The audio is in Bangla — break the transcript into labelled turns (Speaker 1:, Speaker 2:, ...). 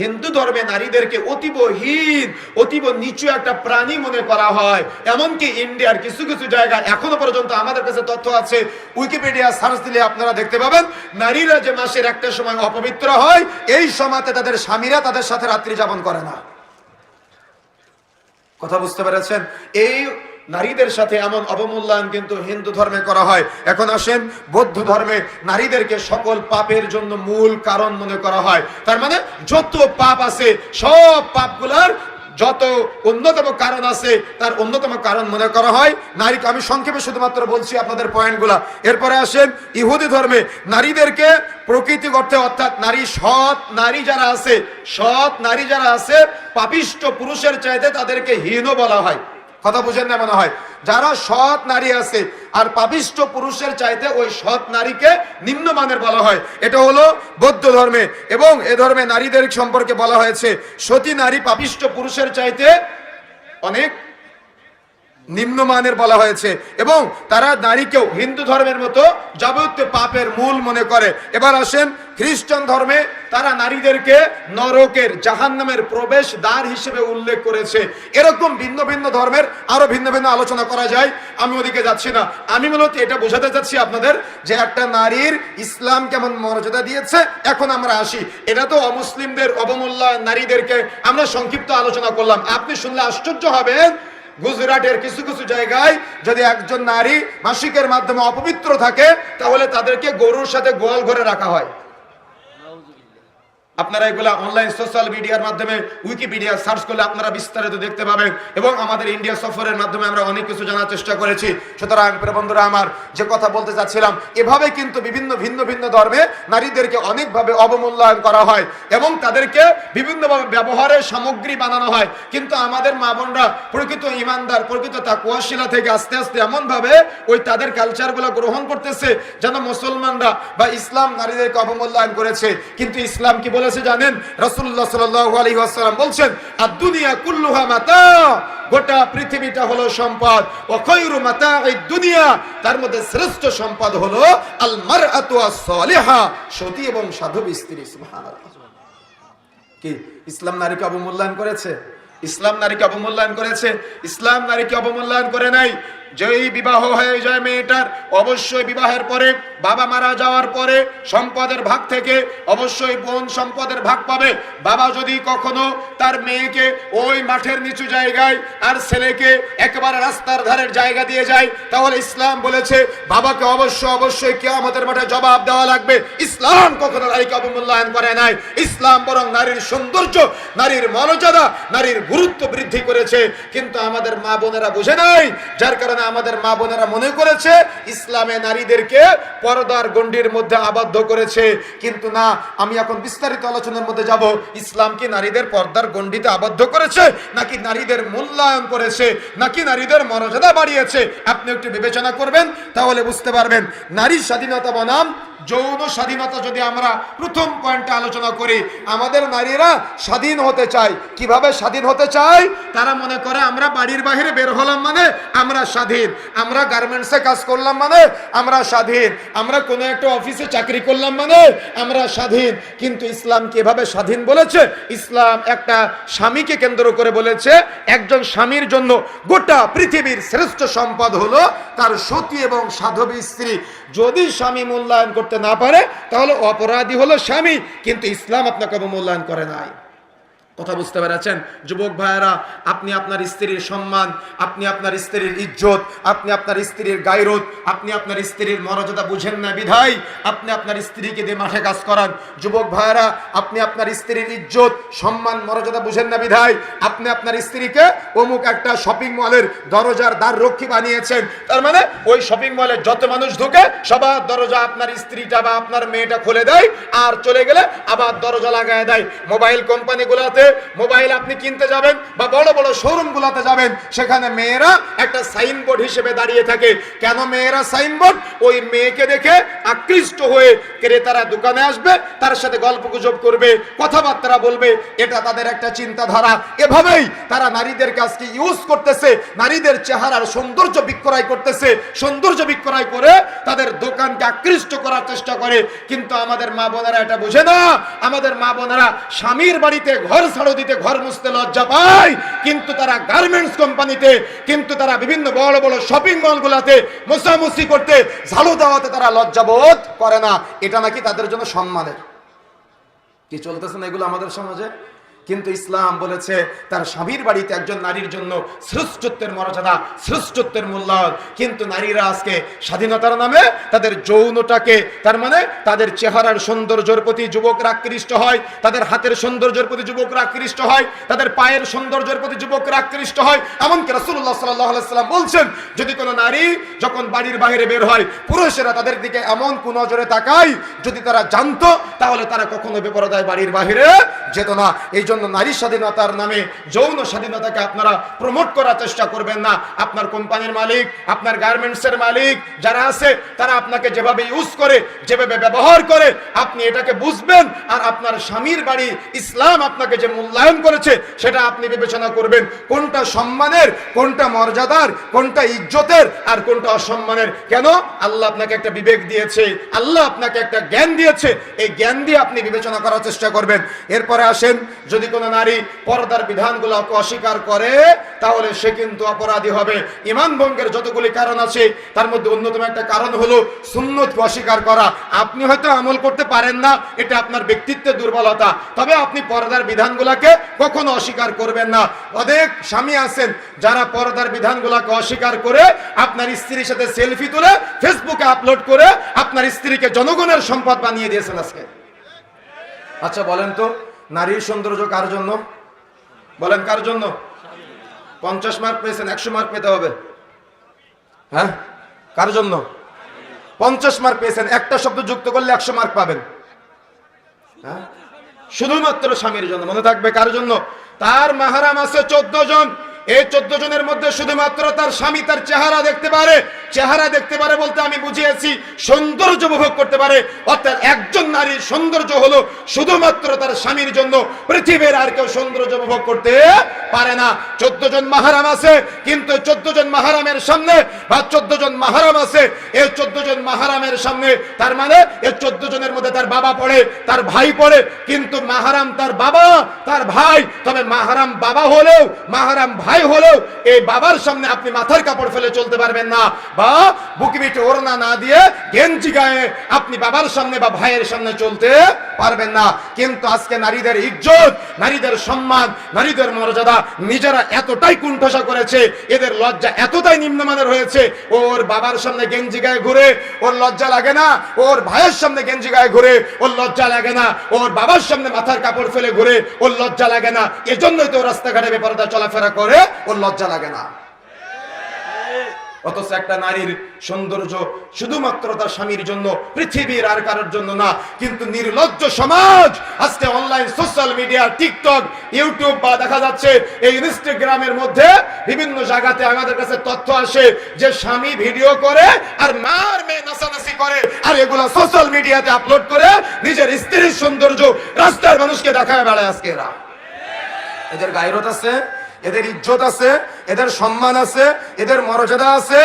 Speaker 1: হিন্দু ধর্মে নারীদেরকে অতীব হীন, অতীব নিচু একটা প্রাণী মনে করা হয়। এমনকি ইন্ডিয়ার কিছু কিছু জায়গায় এখনও পর্যন্ত আমাদের কাছে তথ্য আছে। উইকিপিডিয়া সার্চ দিলে আপনারা দেখতে পাবেন, নারীরা যে মাসের একটা সময় অপবিত্র হয়, এই সময়তে তাদের স্বামীরা তাদের সাথে রাত্রি যাপন করে না। কথা বুঝতে পেরেছেন? এই নারীদের সাথে এমন অবমূল্যায়ন কিন্তু হিন্দু ধর্মে করা হয়। এখন আসেন, বৌদ্ধ ধর্মে নারীদেরকে সকল পাপের জন্য মূল কারণ মনে করা হয়। তার মানে যত পাপ আছে, সব পাপগুলার যত অন্যতম কারণ আছে, তার অন্যতম কারণ মনে করা হয়। নারীকে আমি সংক্ষেপে শুধুমাত্র বলছি আপনাদের পয়েন্টগুলা। এরপরে আসেন, ইহুদি ধর্মে নারীদেরকে প্রকৃতি অর্থে অর্থাৎ নারী সৎ নারী যারা আছে, সৎ নারী যারা আছে পাপিষ্ট পুরুষের চাইতে তাদেরকে হীন বলা হয়। কথা বুঝেন না মনে হয়। যারা সৎ নারী আছে, আর পাপিষ্ট পুরুষের চাইতে ওই সৎ নারীকে নিম্নমানের বলা হয়। এটা হলো বৌদ্ধ ধর্মে। এবং এ ধর্মে নারীদের সম্পর্কে বলা হয়েছে, সতী নারী পাপিষ্ট পুরুষের চাইতে অনেক নিম্নমানের বলা হয়েছে। এবং তারা নারীকেও হিন্দু ধর্মের মতো যাবতীয় পাপের মূল মনে করে। এবার আসেন খ্রিস্টান ধর্মে তারা নারীদেরকে নরকের, জাহান্নামের প্রবেশ দ্বার হিসেবে উল্লেখ করেছে। এরকম ভিন্ন ভিন্ন ধর্মের আরও ভিন্ন ভিন্ন আলোচনা করা যায়। আমি ওদিকে যাচ্ছি না। আমি মূলত এটা বোঝাতে চাচ্ছি আপনাদের যে একটা নারীর ইসলাম কেমন মর্যাদা দিয়েছে। এখন আমরা আসি। এটা তো অমুসলিমদের অবমূল্যায়ন নারীদেরকে আমরা সংক্ষিপ্ত আলোচনা করলাম। আপনি শুনলে আশ্চর্য হবেন। গুজরাটের কিছু কিছু জায়গায় যদি একজন নারী মাসিকের মাধ্যমে অপবিত্র থাকে, তাহলে তাদেরকে গরুর সাথে গোয়াল ঘরে রাখা হয়। আপনারা এগুলা অনলাইন সোশ্যাল মিডিয়ার মাধ্যমে উইকিপিডিয়া সার্চ করলে আপনারা বিস্তারিত দেখতে পাবেন এবং আমাদের ইন্ডিয়া সফরের মাধ্যমে আমরা অনেক কিছু জানার চেষ্টা করেছি। সুতরাং বন্ধুরা আমার যে কথা বলতে চাচ্ছিলাম, এভাবে কিন্তু বিভিন্ন ভিন্ন ভিন্ন ধর্মে নারীদেরকে অনেকভাবে অবমূল্যায়ন করা হয় এবং তাদেরকে বিভিন্নভাবে ব্যবহারের সামগ্রী বানানো হয়। কিন্তু আমাদের মা বোনরা প্রকৃত ইমানদার, প্রকৃত তাকুয়াশিলা থেকে আস্তে আস্তে এমনভাবে ওই তাদের কালচারগুলো গ্রহণ করতেছে যেন মুসলমানরা বা ইসলাম নারীদেরকে অবমূল্যায়ন করেছে। কিন্তু ইসলাম কি বলেছে জানেন রসুল্লাহ সাল্লাল্লাহু আলাইহি ওয়াসাল্লাম বলছেন আর দুনিয়া কুল্লুহা মাতা, গোটা পৃথিবীটা হলো সম্পদ। ও খৈরু মাতা এই দুনিয়া, তার মধ্যে শ্রেষ্ঠ সম্পদ হলো আল মারআতু আস-সালিহা, সতী এবং সাধু স্ত্রী। সুবহানাল্লাহ। কি, ইসলাম নারীকে অবমূল্যায়ন করেছে? ইসলাম নারীকে অবমূল্যায়ন করেছে, ইসলাম নারীকে অবমূল্যায়ন করে নাই। যেই বিবাহ হয়ে যায় মেয়েটার, অবশ্যই বিবাহের পরে বাবা মারা যাওয়ার পরে সম্পদের ভাগ থেকে অবশ্যই বোন সম্পদের ভাগ পাবে। বাবা যদি কখনো তার মেয়েকে ওই মাঠের নিচু জায়গায় আর ছেলেকে একেবারে রাস্তার ধারের জায়গা দিয়ে যায়, তাহলে ইসলাম বলেছে, বাবাকে অবশ্যই অবশ্যই কেয়ামতের মাঠে জবাব দেওয়া লাগবে। ইসলাম কখনো নারীকে অবমূল্যায়ন করে নাই। ইসলাম বরং নারীর সৌন্দর্য, নারীর মর্যাদা, নারীর গুরুত্ব বৃদ্ধি করেছে। কিন্তু আমাদের মা বোনেরা বুঝে নাই, যার কারণে আমাদের মা বোনেরা মনে করেছে, ইসলামে নারীদেরকে পর্দার গণ্ডির মধ্যে আবদ্ধ করেছে। কিন্তু না, আমি এখন বিস্তারিত আলোচনার মধ্যে যাব। ইসলাম কি নারীদের পর্দার গণ্ডিতে আবদ্ধ করেছে, নাকি নারীদের মূল্যায়ন করেছে, নাকি নারীদের মর্যাদা বাড়িয়েছে? আপনি একটু বিবেচনা করবেন, তাহলে বুঝতে পারবেন। নারীর স্বাধীনতা বনাম যৌন স্বাধীনতা যদি আমরা প্রথম পয়েন্টে আলোচনা করি, আমাদের নারীরা স্বাধীন হতে চায়। কীভাবে স্বাধীন হতে চায়? তারা মনে করে, আমরা বাড়ির বাইরে বের হলাম মানে আমরা স্বাধীন। আমরা গার্মেন্টসে কাজ করলাম মানে আমরা স্বাধীন। আমরা কোনো একটা অফিসে চাকরি করলাম মানে আমরা স্বাধীন। কিন্তু ইসলাম কীভাবে স্বাধীন বলেছে? ইসলাম একটা স্বামীকে কেন্দ্র করে বলেছে, একজন স্বামীর জন্য গোটা পৃথিবীর শ্রেষ্ঠ সম্পদ হলো তার সতী এবং সাধবী স্ত্রী। যদি স্বামী মূল্যায়ন করতে না পারে তাহলে অপরাধী হলো স্বামী কিন্তু ইসলাম আপনাকে অবমূল্যায়ন করে নাই। কথা বুঝতে পেরেছেন? যুবক ভাইয়েরা, আপনি আপনার স্ত্রীর সম্মান, আপনি আপনার স্ত্রীর ইজ্জত, আপনি আপনার স্ত্রীর গায়রত আপনি আপনার স্ত্রীর মর্যাদা বুঝেন না বিধায় আপনি আপনার স্ত্রীকে দিয়ে মাঠে কাজ করান। যুবক ভাইয়েরা, আপনি আপনার স্ত্রীর ইজ্জত, সম্মান, মর্যাদা বুঝেন না বিধায় আপনি আপনার স্ত্রীকে অমুক একটা শপিং মলের দরজার দ্বার রক্ষী বানিয়েছেন। তার মানে ওই শপিং মলে যত মানুষ ঢুকে, সবার দরজা আপনার স্ত্রীটা বা আপনার মেয়েটা খুলে দেয়, আর চলে গেলে আবার দরজা লাগায় দেয়। মোবাইল কোম্পানিগুলোতে মোবাইল আপনি কিনতে যাবেন বা বড় বড় শোরুম গুলাতে যাবেন, সেখানে মেয়েরা একটা সাইনবোর্ড হিসেবে দাঁড়িয়ে থাকে। কেন মেয়েরা সাইনবোর্ড ওই মেয়েকে দেখে আকৃষ্ট হয়ে ক্রেতারা দোকানে আসবে, তার সাথে গল্প গুজব করবে, কথাবার্তা বলবে। এটা তাদের একটা চিন্তাধারা। এভাবেই তারা নারীদের কাজকে ইউজ করতেছে, নারীদের চেহারার সৌন্দর্য বিক্রয় করতেছে। সৌন্দর্য বিক্রয় করে তাদের দোকানকে আকৃষ্ট করার চেষ্টা করে। কিন্তু আমাদের মা বোনেরা এটা বুঝে না। আমাদের মা বোনেরা স্বামীর বাড়িতে ঘর ছাড়ো দিতে, ঘর মুছতে লজ্জা পায়। কিন্তু তারা গার্মেন্টস কোম্পানিতে কিন্তু তারা বিভিন্ন বড় বড় শপিং মলগুলোতে মুসামুসি করতে, ঝাড়ু দেওয়াতে তারা লজ্জাবোধ করে না। এটা নাকি তাদের জন্য সম্মানের। কি চলতেছে না এগুলো আমাদের সমাজে? কিন্তু ইসলাম বলেছে, তার স্বামীর বাড়িতে একজন নারীর জন্য শ্রেষ্ঠত্বের মর্যাদা, শ্রেষ্ঠত্বের মূল্যায়ন কিন্তু নারীরা আজকে স্বাধীনতার নামে তাদের যৌনটাকে তার মানে তাদের চেহারার সৌন্দর্যের প্রতি যুবকরা আকৃষ্ট হয়, তাদের হাতের সৌন্দর্যের প্রতি যুবকরা আকৃষ্ট হয়, তাদের পায়ের সৌন্দর্যের প্রতি যুবকরা আকৃষ্ট হয়। এমনকি সাল্লাল্লাহু সাল্লাম বলছেন, যদি কোনো নারী যখন বাড়ির বাইরে বের হয়, পুরুষেরা তাদের দিকে এমন কোন নজরে তাকায়, যদি তারা জানতো, তাহলে তারা কখনো বেপরদায় বাড়ির বাইরে যেত না। এই জন্য নারী স্বাধীনতার নামে যৌন স্বাধীনতাকে আপনারা প্রমোট করার চেষ্টা করবেন না। আপনার কোম্পানির মালিক, আপনার গার্মেন্টসের মালিক যারা আছে, তারা আপনাকে যেভাবে ইউজ করে, যেভাবে ব্যবহার করে, আপনি এটাকে বুঝবেন আর আপনার স্বামীর বাড়ি ইসলাম আপনাকে যে মূল্যায়ন করেছে, সেটা আপনি বিবেচনা করবেন। কোনটা সম্মানের, কোনটা মর্যাদার, কোনটা ইজ্জতের আর কোনটা অসম্মানের? কেন? আল্লাহ আপনাকে একটা বিবেক দিয়েছে, আল্লাহ আপনাকে একটা জ্ঞান দিয়েছে। এই জ্ঞান দিয়ে আপনি বিবেচনা করার চেষ্টা করবেন। এরপরে আসেন, যদি কোনো নারী পর্দার বিধানগুলোকে অস্বীকার করে, তাহলে সে কিন্তু অপরাধী হবে। ইমান ভঙ্গের যতগুলি কারণ আছে, তার মধ্যে অন্যতম একটা কারণ হলো সুন্নতকে অস্বীকার করা। আপনি হয়তো আমল করতে পারেন না, এটা আপনার ব্যক্তিত্বের দুর্বলতা। তবে আপনি পর্দার বিধানগুলোকে কখনো অস্বীকার করবেন না। অনেক স্বামী আছেন, যারা পর্দার বিধানগুলোকে অস্বীকার করে আপনার স্ত্রীর সাথে সেলফি তুলে ফেসবুকে আপলোড করে আপনার স্ত্রীকে জনগণের সম্পদ বানিয়ে দিয়েছেন আজকে। আচ্ছা বলেন তো। নারীর সৌন্দর্য কার জন্য? বলেন কার জন্য? পঞ্চাশ মার্ক পেয়েছেন, একশো মার্ক পেতে হবে। হ্যাঁ? কার জন্য? পঞ্চাশ মার্ক পেয়েছেন, একটা শব্দ যুক্ত করলে একশো মার্ক পাবেন। হ্যাঁ? শুধুমাত্র স্বামীর জন্য, মনে থাকবে কার জন্য? তার মাহারাম আছে চোদ্দ জন। এই চোদ্দ জনের মধ্যে শুধুমাত্র তার স্বামী তার চেহারা দেখতে পারে। চেহারা দেখতে পারে বলতে আমি বুঝিয়েছি, সৌন্দর্য উপভোগ করতে পারে। অর্থাৎ একজন নারীর সৌন্দর্য হলো শুধুমাত্র তার স্বামীর জন্য। পৃথিবীর আর কেউ সৌন্দর্য উপভোগ করতে পারে না। চোদ্দ জন মাহারাম আছে, কিন্তু চোদ্দ জন মাহারামের সামনে বা চোদ্দ জন মাহারাম আছে এই চোদ্দ জন মাহারামের সামনে তার মানে এই চোদ্দ জনের মধ্যে তার বাবা পড়ে, তার ভাই পড়ে, কিন্তু মাহারাম তার বাবা, তার ভাই। তবে মাহারাম বাবা হলেও মাহারাম ভাই হলেও এই বাবার সামনে আপনি মাথার কাপড় ফেলে চলতে পারবেন না। বা বুকি পিঠে ওড়না না দিয়ে গেঞ্জি গায়ে আপনি বাবার সামনে বা ভাইয়ের সামনে চলতে পারবেন না। কিন্তু আজকে নারীদের ইজ্জত, নারীদের সম্মান, নারীদের মর্যাদা নিজেরা এতটাই কুণ্ঠসা করেছে, এদের লজ্জা এতটাই নিম্নমানের হয়েছে, ওর বাবার সামনে গেঞ্জি গায়ে ঘুরে ওর লজ্জা লাগে না, ওর ভাইয়ের সামনে গেঞ্জি গায়ে ঘুরে ওর লজ্জা লাগে না, ওর বাবার সামনে মাথার কাপড় ফেলে ঘুরে ওর লজ্জা লাগে না। এজন্যই তো রাস্তাঘাটে বেপরদা চলাফেরা করে। ওর লজ্জা লাগে না। অথচ একটা নারীর সৌন্দর্য শুধুমাত্র তার স্বামীর জন্য, পৃথিবীর আর কারোর জন্য না, কিন্তু নির্লজ্জ সমাজ, আজকে online social media TikTok YouTube বা দেখা যাচ্ছে এই ইনস্টাগ্রামের মধ্যে বিভিন্ন জায়গাতে আমাদের কাছে তথ্য আসে যে স্বামী ভিডিও করে আর মার মেয়ে নাচানাচি করে আর এগুলো সোশ্যাল মিডিয়াতে আপলোড করে নিজের স্ত্রীর সৌন্দর্য রাস্তার মানুষকে দেখায় বেড়ায় আজকে এরা। এদের গায়রত আছে? এদের ইজ্জত আছে এদের সম্মান আছে এদের মর্যাদা আছে।